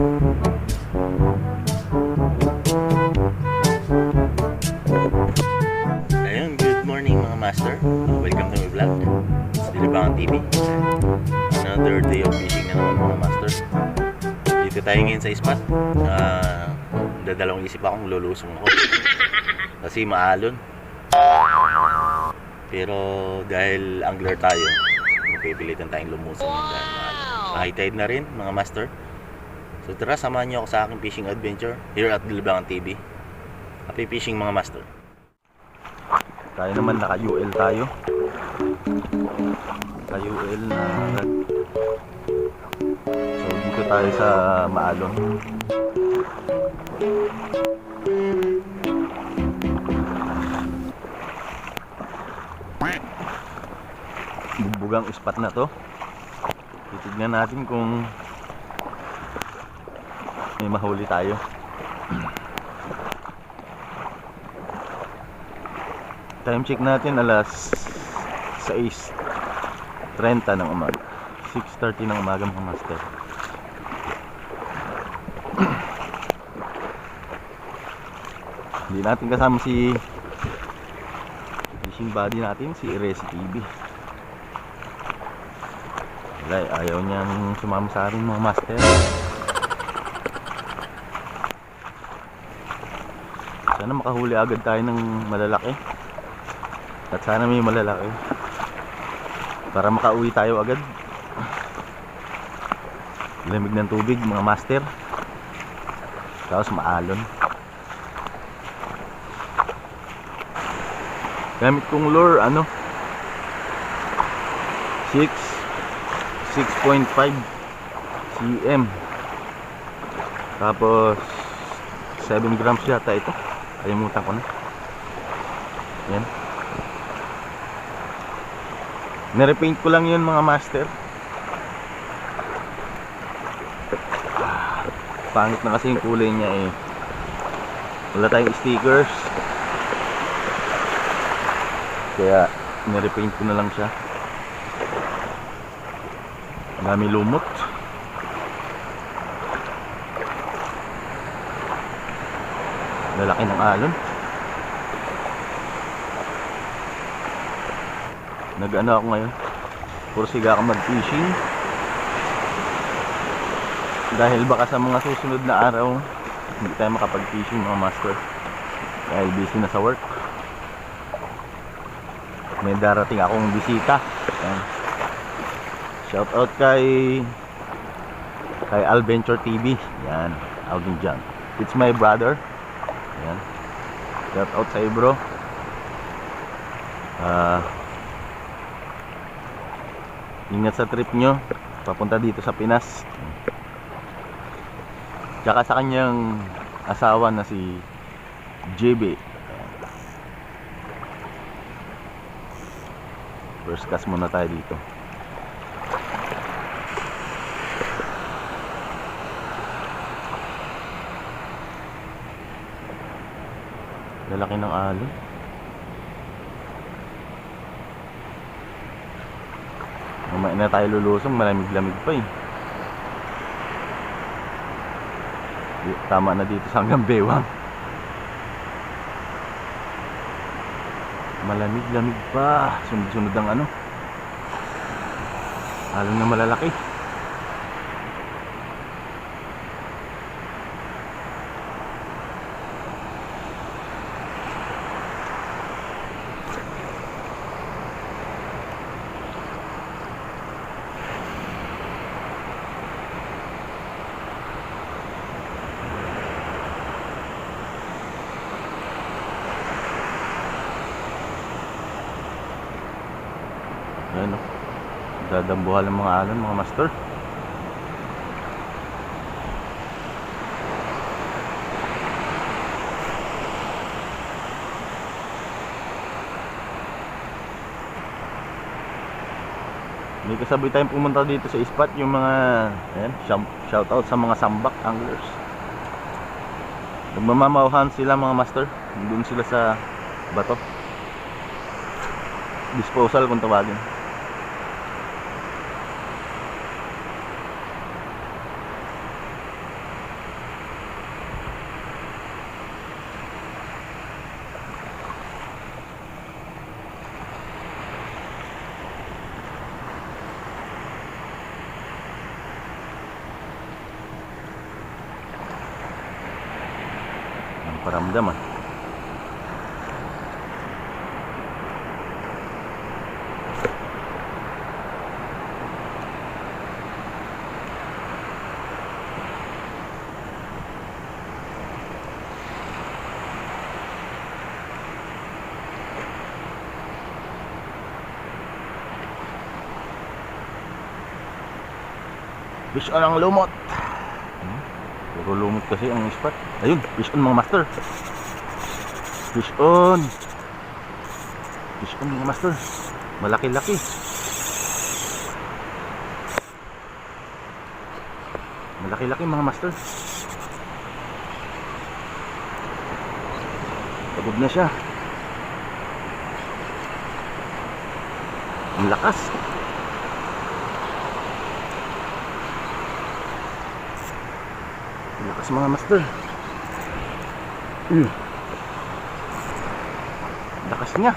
Ayun, good morning mga master. Welcome to my vlog. It's Dilibangan TV. Another day of fishing na naman mga master. Dito tayo ngayon sa spot. Uh, dadalawang isip akong lulusong ako. Kasi maalon. Pero dahil angler tayo, mapipilitan tayong lumusong maalon. High tide na rin mga master. So tara, samahan niyo ako sa aking fishing adventure here at Dilibangan TV. Happy fishing mga master. Tayo naman naka-UL tayo. Naka-UL na. So dito tayo sa Maalon. Bubugang spot na to. Titignan natin kung may mahuli tayo. Time check natin alas 6.30 ng umaga. 6.30 ng umaga mga master. Hindi natin kasama si fishing buddy natin si Resi TV Wala eh, ayaw niyang sumama sa akin mga master Sana makahuli agad tayo ng malalaki. At sana may malalaki. Para makauwi tayo agad. Lamig ng tubig mga master. Tapos maalon. Gamit kong lure ano? 6 6.5 cm. Tapos 7 grams yata ito kalimutan ko na yan Nirepaint ko lang yun mga master. Pangit na kasi yung kulay niya eh. Wala tayong stickers. Kaya nirepaint ko na lang siya. Dami lumot. Lalaki ng alon. Nag-ano ako ngayon. Puro siga ako mag-fishing. Dahil baka sa mga susunod na araw, hindi tayo makapag-fishing mga master. Dahil busy na sa work. May darating akong bisita. Yan. Shout out kay kay Alventure TV. Yan, Alvin John. It's my brother. Yan. Shout out sa bro. Ah, Ingat sa trip nyo Papunta dito sa Pinas Tsaka sa kanyang asawa na si JB First cast muna tayo dito Lalaki ng alon Mamaya na tayo lulusong, malamig-lamig pa eh. Tama na dito sa hanggang bewang. Malamig-lamig pa. Sunod-sunod ang ano. Alon na malalaki. Ayan o. Dadambuhan ng mga alon, mga master. May kasabay tayong pumunta dito sa spot yung mga ayan, shout out sa mga sambak anglers. Nagmamamawahan sila mga master. Doon sila sa bato. Disposal kung tawagin. Paramdam ah. Fish on ang lumot. Hmm, Puro lumot kasi ang spot. Ayun, fish on mga master. Fish on. Fish on mga master. Malaki-laki. Malaki-laki mga master. Pagod na siya. Ang lakas. Lakas mga master. Mm. Lakas niya.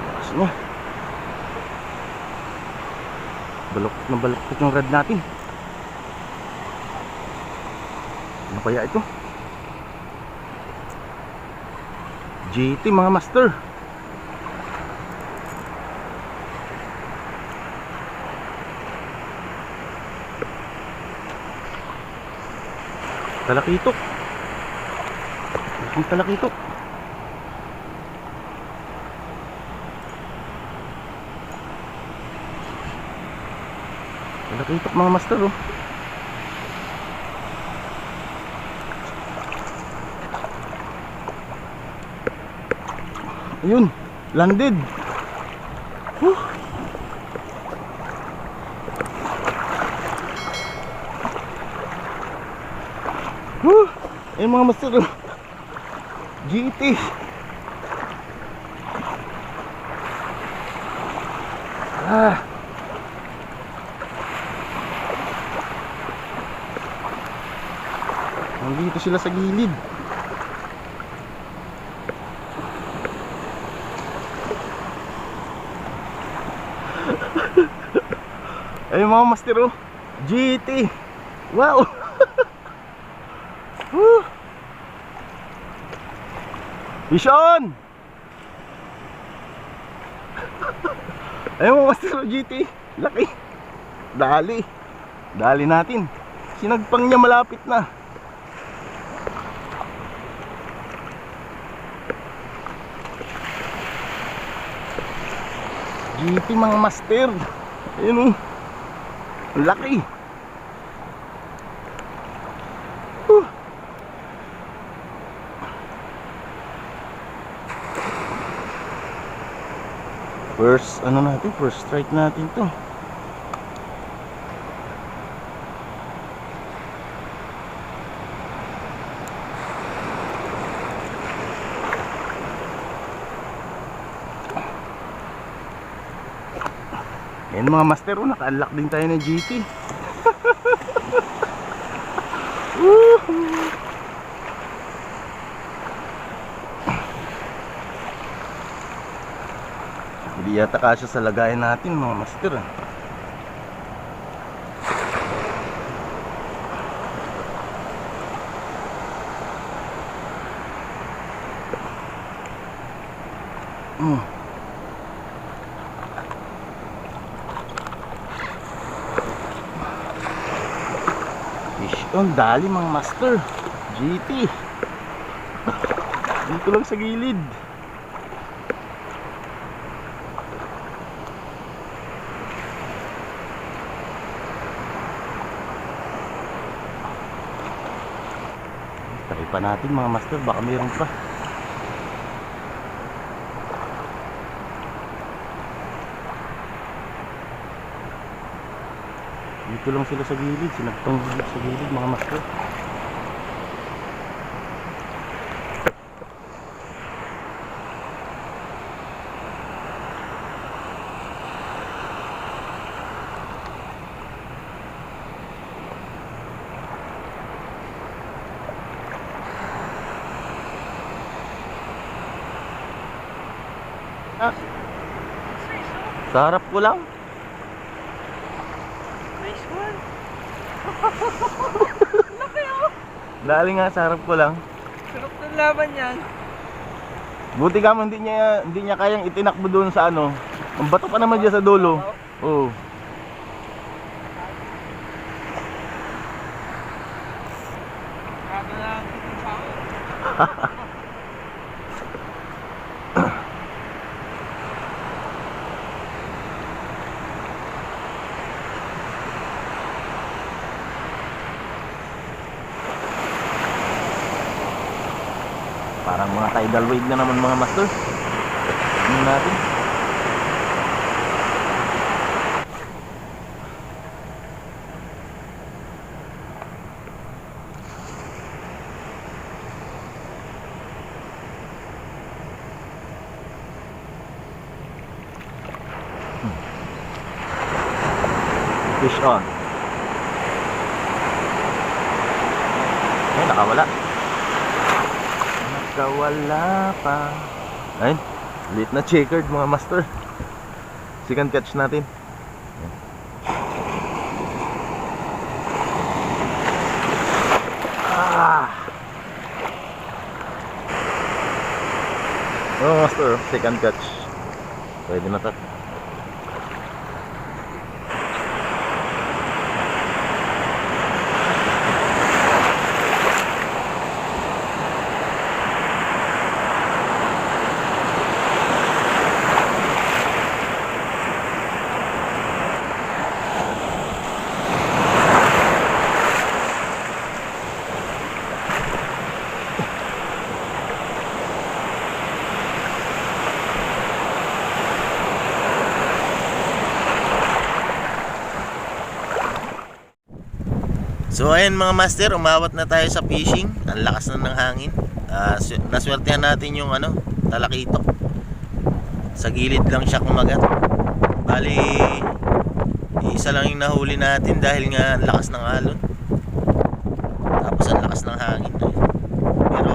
Lakas niya. Baluktot na baluktot yung rad natin. Ano kaya ito? GT mga master. Talakitok. Ang talakitok. Talakitok mga master oh. Ayun, landed. Whew. Ayun mga master oh. GT. Ah. Nandito sila sa gilid. Ayun mga master oh. GT. Wow. Woo! Vision! Ayun mga master oh, GT. Laki. Dali. Dali natin. Sinagpang niya malapit na. GT mga master. Ayun oh. Ang laki. Ano natin? First strike natin to. Yan mga master, oh, naka-unlock din tayo ng GT. Woohoo! Hindi yata kasya sa lagayan natin mga master. Mm. Fish on, dali mga master. GT. Dito lang sa gilid. Pa natin mga master, baka mayroon pa. Dito lang sila sa gilid, sinagtong sa gilid mga master. Ah. Sa harap ko lang. Dali nga sa harap ko lang. Sarap ng laban yan. Buti ka hindi niya hindi niya kayang itinakbo doon sa ano. Ang bato pa naman diyan sa dulo. Oo. Kaga lang kita Parang mga tidal wave na naman mga master. Tingnan natin. Hmm. Fish on. Ay, nakawala. Nakawala pa. Ayun. Late na checkered mga master. Second catch natin. Ah. Oh, master, second catch. Pwede na to. So ayun mga master, umawat na tayo sa fishing. Ang lakas na ng hangin. Sw- naswertehan natin yung ano, talakitok. Sa gilid lang siya kumagat. Bali, isa lang yung nahuli natin dahil nga ang lakas ng alon. Tapos ang lakas ng hangin. Pero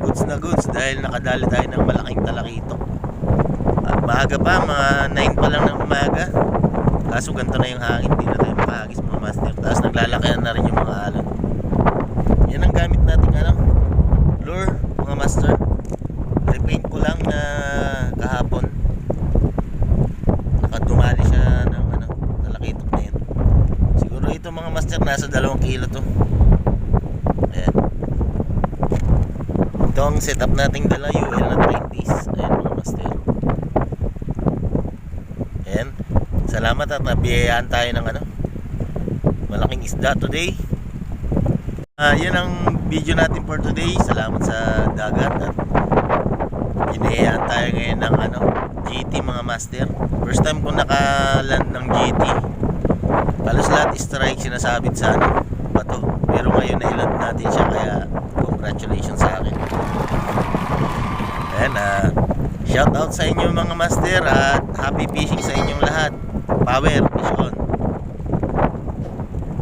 goods na goods dahil nakadali tayo ng malaking talakitok. At maaga pa, mga 9 pa lang ng umaga. Kaso ganito na yung hangin, hindi na tayo makahagis. Tapos naglalakihan na rin yung mga alon. Yan ang gamit nating ano, lure mga master. Repaint ko lang na kahapon. Nakadumali siya ng ano, talakitok na yun. Siguro ito mga master, nasa dalawang kilo to. Ayan. Ito ang setup nating dala UL na 20s. Ayan mga master. Ayan. Salamat at nabiyayaan tayo ng ano malaking isda today. Ah, yan ang video natin for today. Salamat sa dagat at binayaan tayo ngayon ng ano GT mga master. First time ko nakaland ng GT. Halos lahat strike sinasabit sa ano bato. Pero ngayon nailand natin siya kaya congratulations sa akin. Ayan, ah, shout out sa inyo mga master at happy fishing sa inyong lahat. Power, fish on.